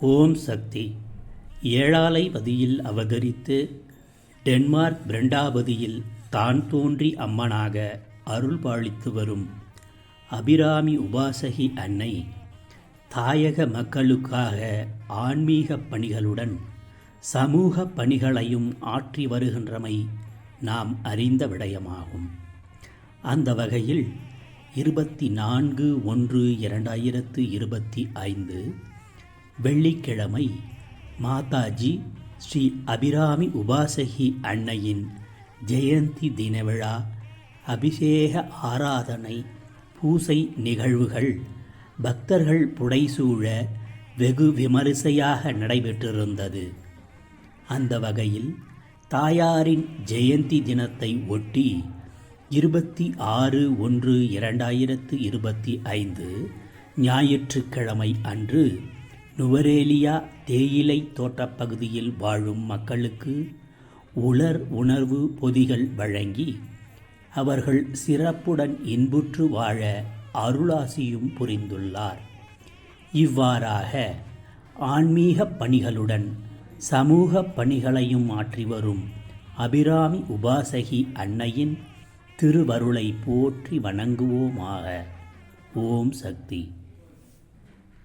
ஓம் சக்தி. ஏழாலை பதியில் அவதரித்து டென்மார்க் பிரண்டாபதியில் தான் தோன்றி அம்மனாக அருள் பாலித்து வரும் அபிராமி உபாசகி அன்னை தாயக மக்களுக்காக ஆன்மீக பணிகளுடன் சமூக பணிகளையும் ஆற்றி வருகின்றமை நாம் அறிந்த விடயமாகும். அந்த வகையில் இருபத்தி நான்கு ஒன்று இரண்டாயிரத்து இருபத்தி ஐந்து வெள்ளிக்கிழமை மாதாஜி ஸ்ரீ அபிராமி உபாசகி அன்னையின் ஜெயந்தி தினவிழா அபிஷேக ஆராதனை பூசை நிகழ்வுகள் பக்தர்கள் புடைசூழ வெகு விமரிசையாக நடைபெற்றிருந்தது. அந்த வகையில் தாயாரின் ஜெயந்தி தினத்தை ஒட்டி இருபத்தி ஆறு ஒன்று இரண்டாயிரத்து இருபத்தி ஐந்து ஞாயிற்றுக்கிழமை அன்று நுவரேலியா தேயிலை தோட்டப்பகுதியில் வாழும் மக்களுக்கு உலர் உணர்வு பொதிகள் வழங்கி அவர்கள் சிறப்புடன் இன்புற்று வாழ அருளாசியும் புரிந்துள்ளார். இவ்வாறாக ஆன்மீக பணிகளுடன் சமூக பணிகளையும் ஆற்றி வரும் அபிராமி உபாசகி அன்னையின் திருவருளை போற்றி வணங்குவோமாக. ஓம் சக்தி.